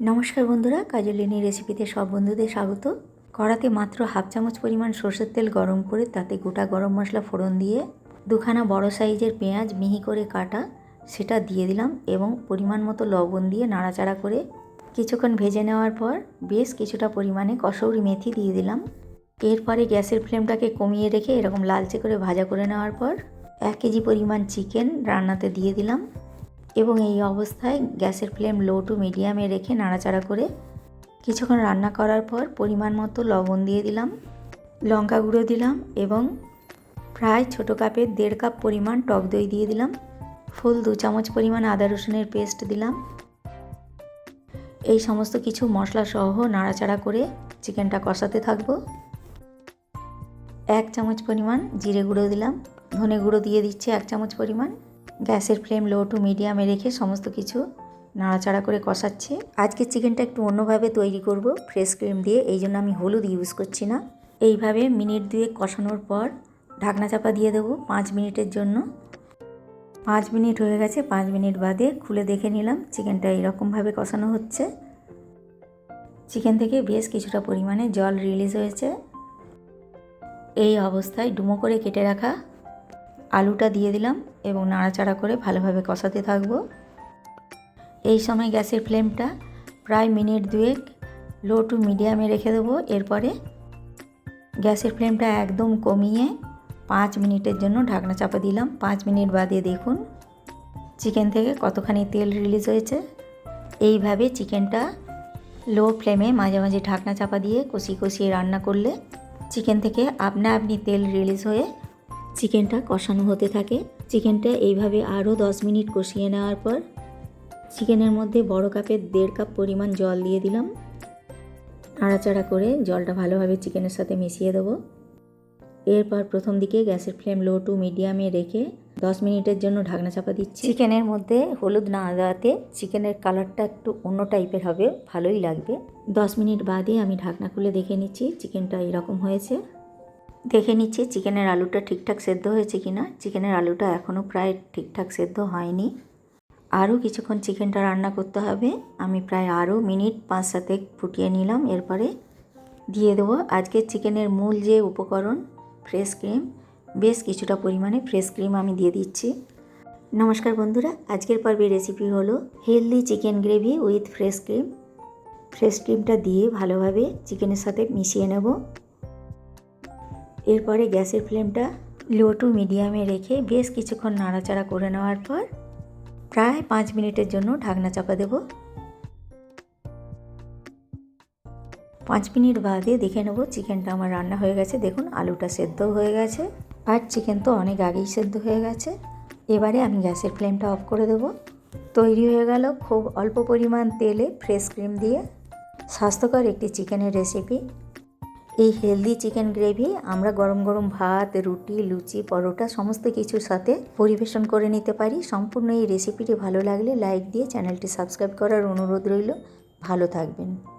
নমস্কার বন্ধুরা কাজলিনী রেসিপিতে সব বন্ধুদের স্বাগত। কড়াতে মাত্র হাফ চামচ পরিমাণ সর্ষের তেল গরম করে তাতে গোটা গরম মশলা ফোড়ন দিয়ে দুখানা বড় সাইজের পেঁয়াজ মিহি করে কাটা, সেটা দিয়ে দিলাম এবং পরিমাণ মতো লবণ দিয়ে নাড়াচাড়া করে কিছুক্ষণ ভেজে নেওয়ার পর বেশ কিছুটা পরিমাণে কসৌরি মেথি দিয়ে দিলাম। এরপরে গ্যাসের ফ্লেমটাকে কমিয়ে রেখে এরকম লালচে করে ভাজা করে নেওয়ার পর এক কেজি পরিমাণ চিকেন রান্নাতে দিয়ে দিলাম। এবং এই অবস্থায় গ্যাসের ফ্লেম লো টু মিডিয়ামে রেখে নাড়াচাড়া করে কিছুক্ষণ রান্না করার পর পরিমাণ মতো লবণ দিয়ে দিলাম, লঙ্কা গুঁড়ো দিলাম এবং প্রায় ছোটো কাপের দেড় কাপ পরিমাণ টক দই দিয়ে দিলাম, ফুল দু চামচ পরিমাণ আদা রসুনের পেস্ট দিলাম। এই সমস্ত কিছু মশলা সহ নাড়াচাড়া করে চিকেনটা কষাতে থাকব। এক চামচ পরিমাণ জিরে গুঁড়ো দিলাম, ধনে গুঁড়ো দিয়ে দিচ্ছি এক চামচ পরিমাণ। গ্যাসের ফ্লেম লো টু মিডিয়ামে রেখে সমস্ত কিছু নাড়াচাড়া করে কষাচ্ছি। আজকে চিকেনটা একটু অন্যভাবে তৈরি করব, ফ্রেশ ক্রিম দিয়ে, এই জন্য আমি হলুদ ইউজ করছি না। এইভাবে মিনিট দুয়েক কষানোর পর ঢাকনা চাপা দিয়ে দেবো পাঁচ মিনিটের জন্য। পাঁচ মিনিট হয়ে গেছে, পাঁচ মিনিট বাদে খুলে দেখে নিলাম চিকেনটা এরকমভাবে কষানো হচ্ছে। চিকেন থেকে বেশ কিছুটা পরিমাণে জল রিলিজ হয়েছে। এই অবস্থায় ডুমো করে কেটে রাখা আলুটা দিয়ে দিলাম এবং নাড়াচাড়া করে ভালোভাবে কষাতে থাকব। এই সময় গ্যাসের ফ্লেমটা প্রায় মিনিট দুয়েক লো টু মিডিয়ামে রেখে দেবো। এরপরে গ্যাসের ফ্লেমটা একদম কমিয়ে পাঁচ মিনিটের জন্য ঢাকনা চাপা দিলাম। পাঁচ মিনিট বাদে দেখুন চিকেন থেকে কতখানি তেল রিলিজ হয়েছে। এইভাবে চিকেনটা লো ফ্লেমে মাঝে মাঝে ঢাকনা চাপা দিয়ে কষিয়ে কষিয়ে রান্না করলে চিকেন থেকে আপনা আপনি তেল রিলিজ হয়ে চিকেনটা কষানো হতে থাকে। চিকেনটা এইভাবে আরও দশ মিনিট কষিয়ে নেওয়ার পর চিকেনের মধ্যে বড় কাপের দেড় কাপ পরিমাণ জল দিয়ে দিলাম। নাড়াচাড়া করে জলটা ভালোভাবে চিকেনের সাথে মিশিয়ে দেবো। এরপর প্রথম দিকে গ্যাসের ফ্লেম লো টু মিডিয়ামে রেখে দশ মিনিটের জন্য ঢাকনা চাপা দিচ্ছি। চিকেনের মধ্যে হলুদ না দেওয়াতে চিকেনের কালারটা একটু অন্য টাইপের হবে ভালোই লাগবে। দশ মিনিট বাদে আমি ঢাকনা খুলে দেখে নিচ্ছি চিকেনটা এরকম হয়েছে। দেখে নিচ্ছি চিকেনের আলুটা ঠিকঠাক সেদ্ধ হয়েছে কি না। চিকেনের আলুটা এখনও প্রায় ঠিকঠাক সেদ্ধ হয়নি। আরও কিছুক্ষণ চিকেনটা রান্না করতে হবে। আমি প্রায় আরও মিনিট পাঁচ সাতেক ফুটিয়ে নিলাম। এরপরে দিয়ে দেবো আজকের চিকেনের মূল যে উপকরণ, ফ্রেশ ক্রিম, বেশ কিছুটা পরিমাণে ফ্রেশ ক্রিম আমি দিয়ে দিচ্ছি। নমস্কার বন্ধুরা, আজকের পর্বের রেসিপি হলো healthy chicken gravy with fresh cream. Fresh ক্রিমটা দিয়ে ভালোভাবে চিকেনের সাথে মিশিয়ে নেব। এরপরে গ্যাসের ফ্লেমটা লো টু মিডিয়ামে রেখে বেশ কিছুক্ষণ নাড়াচাড়া করে নেওয়ার পর প্রায় পাঁচ মিনিটের জন্য ঢাকনা চাপা দেব। পাঁচ মিনিট বাদে দেখে নেব চিকেনটা আমার রান্না হয়ে গেছে। দেখুন, আলুটা সেদ্ধ হয়ে গেছে আর চিকেন তো অনেক আগেই সেদ্ধ হয়ে গেছে। এবারে আমি গ্যাসের ফ্লেমটা অফ করে দেব। তৈরি হয়ে গেল খুব অল্প পরিমাণ তেলে ফ্রেশ ক্রিম দিয়ে স্বাস্থ্যকর একটি চিকেনের রেসিপি। এই হেলদি চিকেন গ্রেভি আমরা গরম গরম ভাত, রুটি, লুচি, পরোটা সমস্ত কিছুর সাথে পরিবেশন করে নিতে পারি। সম্পূর্ণ এই রেসিপিটি ভালো লাগলে লাইক দিয়ে চ্যানেলটি সাবস্ক্রাইব করার অনুরোধ রইল। ভালো থাকবেন।